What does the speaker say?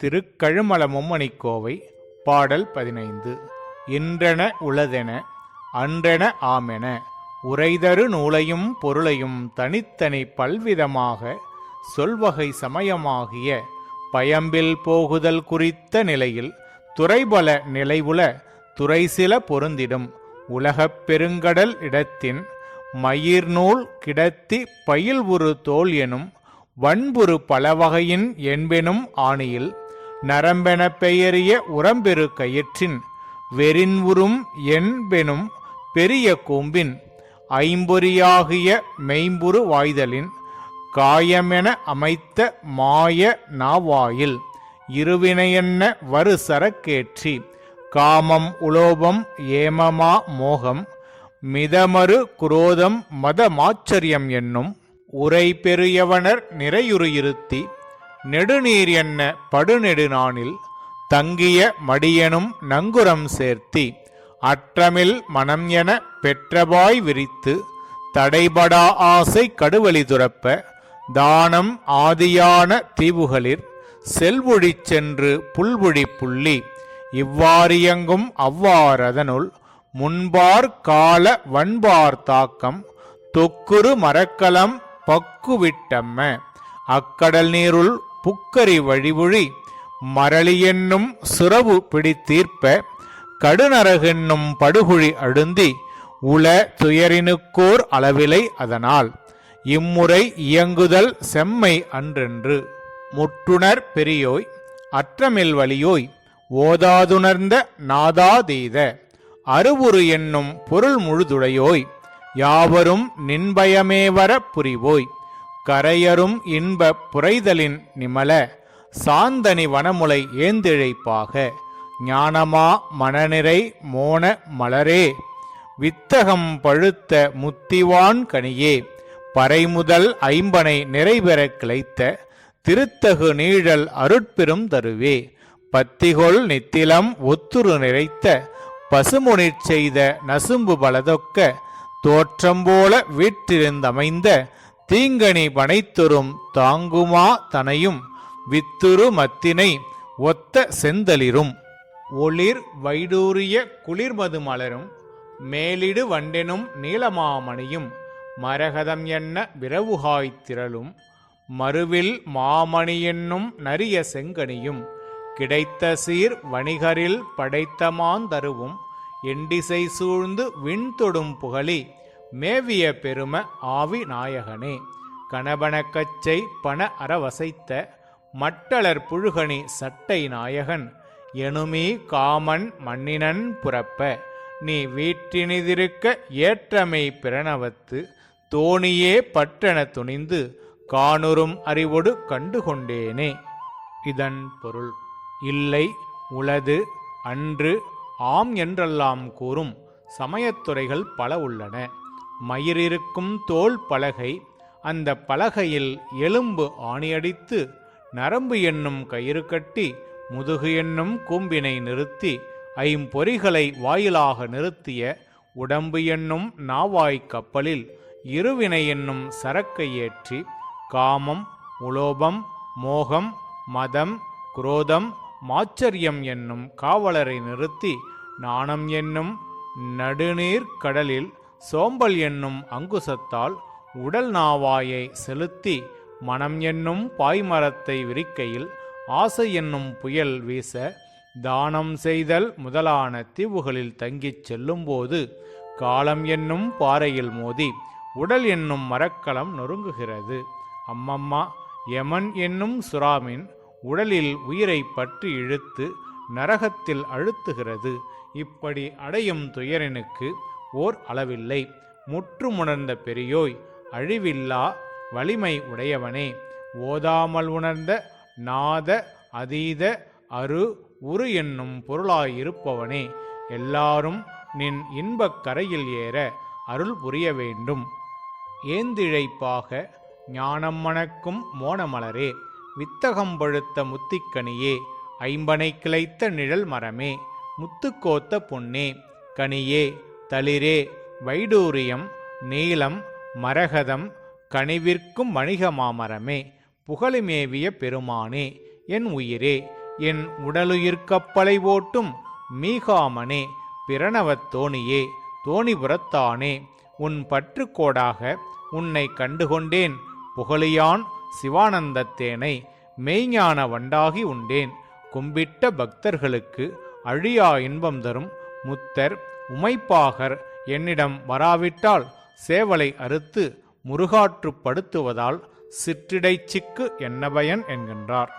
திருக்கழுமல மும்மணிக்கோவை பாடல் பதினைந்து. இன்றென உளதென அன்றென ஆமென உரைதரு நூலையும் பொருளையும் தனித்தனி பல்விதமாக சொல்வகை சமயமாகிய பயம்பில் போகுதல் குறித்த நிலையில் துறைபல நிலைவுல துறைசில பொருந்திடும் உலகப் பெருங்கடல் இடத்தின் மயிர்நூல் கிடத்தி பயில்வுறு தோல் எனும் வன்புறு பலவகையின் என்பெனும் ஆணியில் நரம்பென பெயரிய உரம்பெரு கயிற்றின் வெறின்வுறும் என்பெனும் பெரிய கூம்பின் ஐம்பொறியாகிய மெய்ம்புரு வாய்தலின் காயமென அமைத்த மாய நாவாயில் இருவினையென்ன வரு சரக்கேற்றி காமம் உலோபம் ஏமமா மோகம் மிதமறு குரோதம் மதமாச்சரியம் என்னும் உரை பெரியவனர் நிறையுறு இருத்தி நெடுநீர் என்ன படுநெடுநாணில் தங்கிய மடியனும் நங்குரம் சேர்த்தி அற்றமில் மனம் என பெற்றபாய் விரித்து தடைபடா ஆசை கடுவழி துரப்ப தானம் ஆதியான தீவுகளில் செல்வொழிச் சென்று புல்வொழி புள்ளி இவ்வாறியங்கும் அவ்வாறதனுள் முன்பார் கால வன்பார் தாக்கம் தொக்குரு மரக்கலம் பக்குவிட்டம்ம அக்கடல் நீருள் புக்கரி வழிவுழி மரளி என்னும் சுரவு பிடித்தீர்ப்ப கடுநரகென்னும் படுகுழி அழுந்தி உள துயரினுக்கோர் அளவிலை அதனால் இம்முறை இயங்குதல் செம்மை அன்றென்று. முற்றுணர் பெரியோய் அற்றமில் வலியோய் ஓதாதுணர்ந்த நாதாதீத அருவுரு என்னும் பொருள் முழுதுடையோய் யாவரும் நின்பயமேவர புரிவோய். கரையரும் இன்ப புரைதலின் நிமல சாந்தனி வனமுலை ஏந்திழைப்பாக. ஞானமா மனநிறை மோன மலரே வித்தகம் பழுத்த முத்திவான் கனியே. பறைமுதல் ஐம்பனை நிறைபெறக் கிளைத்த திருத்தகு நீழல் அருட்பெரும் தருவே. பத்திகொள் நித்திலம் ஒத்துரு நிறைத்த பசுமுனிற் செய்த நசும்பு பலதொக்க தோற்றம்போல வீற்றிருந்தமைந்த தீங்கனி பனைத்தொரும் தாங்குமா தனையும் வித்துரு மத்தினை ஒத்த செந்தளிரும். ஒளிர் வைடூரிய குளிர்மது மலரும் மேலிடு வண்டெனும் நீலமாமணியும் மரகதம் என்ன விரவுகாய்த் திரளும் மறுவில் மாமணி என்னும் நரிய செங்கனியும் கிடைத்த சீர் வணிகரில் படைத்தமாந்தருவும் எண்டிசை சூழ்ந்து விண்தொடும் புகழி மேவிய பெரும ஆவி நாயகனே கணபனக்கச்சை பண அறவசைத்த மட்டளர் புழுகணி சட்டை நாயகன் எனுமீ காமன் மன்னினன் புறப்ப நீ வீற்றினிதிருக்க ஏற்றமை பிரணவத்து தோணியே பற்றென துணிந்து காணுறும் அறிவொடு கண்டுகொண்டேனே. இதன் பொருள் இல்லை உளது அன்று ஆம் என்றெல்லாம் கூறும் சமயத்துறைகள் பல உள்ளன. மயிரிருக்கும் தோல் பலகை அந்த பலகையில் எலும்பு ஆணியடித்து நரம்பு என்னும் கயிறு கட்டி முதுகு என்னும் கூம்பினை நிறுத்தி ஐம்பொறிகளை வாயிலாக நிறுத்திய உடம்பு என்னும் நாவாய் கப்பலில் இருவினை என்னும் சரக்கை ஏற்றி காமம் உலோபம் மோகம் மதம் குரோதம் மாச்சரியம் என்னும் காவலரை நிறுத்தி நாணம் என்னும் நடுநீர் கடலில் சோம்பல் என்னும் அங்குசத்தால் உடல் நாவாயை செலுத்தி மனம் என்னும் பாய்மரத்தை விரிக்கையில் ஆசை என்னும் புயல் வீச தானம் செய்தல் முதலான தீவுகளில் தங்கிச் செல்லும்போது காலம் என்னும் பாறையில் மோதி உடல் என்னும் மரக்கலம் நொறுங்குகிறது. அம்மம்மா யமன் என்னும் சுறாமின் உடலில் உயிரை பற்றி இழுத்து நரகத்தில் அழுத்துகிறது. இப்படி அடையும் துயரனுக்கு ஓர் அளவில்லை. முற்றுமுணர்ந்த பெரியோய் அழிவில்லா வலிமை உடையவனே ஓதாமல் உணர்ந்த நாத அதீத அரு உரு என்னும் பொருளாயிருப்பவனே எல்லாரும் நின் இன்பக் கரையில் ஏற அருள் புரிய வேண்டும். ஏந்திழைப்பாக ஞானம் மணக்கும் மோனமலரே வித்தகம் பழுத்த முத்திக்கனியே ஐம்பனை கிளைத்த நிழல் மரமே முத்துக்கோத்த பொன்னே கனியே தளிரே வைடூரியம் நீலம் மரகதம் கனிவிற்கும் வணிக மாமரமே புகழுமேவிய பெருமானே என் உயிரே என் உடலுயிர்க்கப்பலை ஓட்டும் மீகாமனே பிரணவத் தோணியே தோணிபுரத்தானே உன் பற்றுக்கோடாக உன்னை கண்டுகொண்டேன் புகழியான் சிவானந்தத்தேனை மெய்ஞான வண்டாகி உண்டேன் கும்பிட்ட பக்தர்களுக்கு அழியா இன்பம் தரும் முத்தர் உமைப்பாகர் என்னிடம் வராவிட்டால் சேவலை அறுத்து முருகாற்றுப்படுத்துவதால் சிற்றிடைச்சிக்கு என்ன பயன் என்கின்றார்.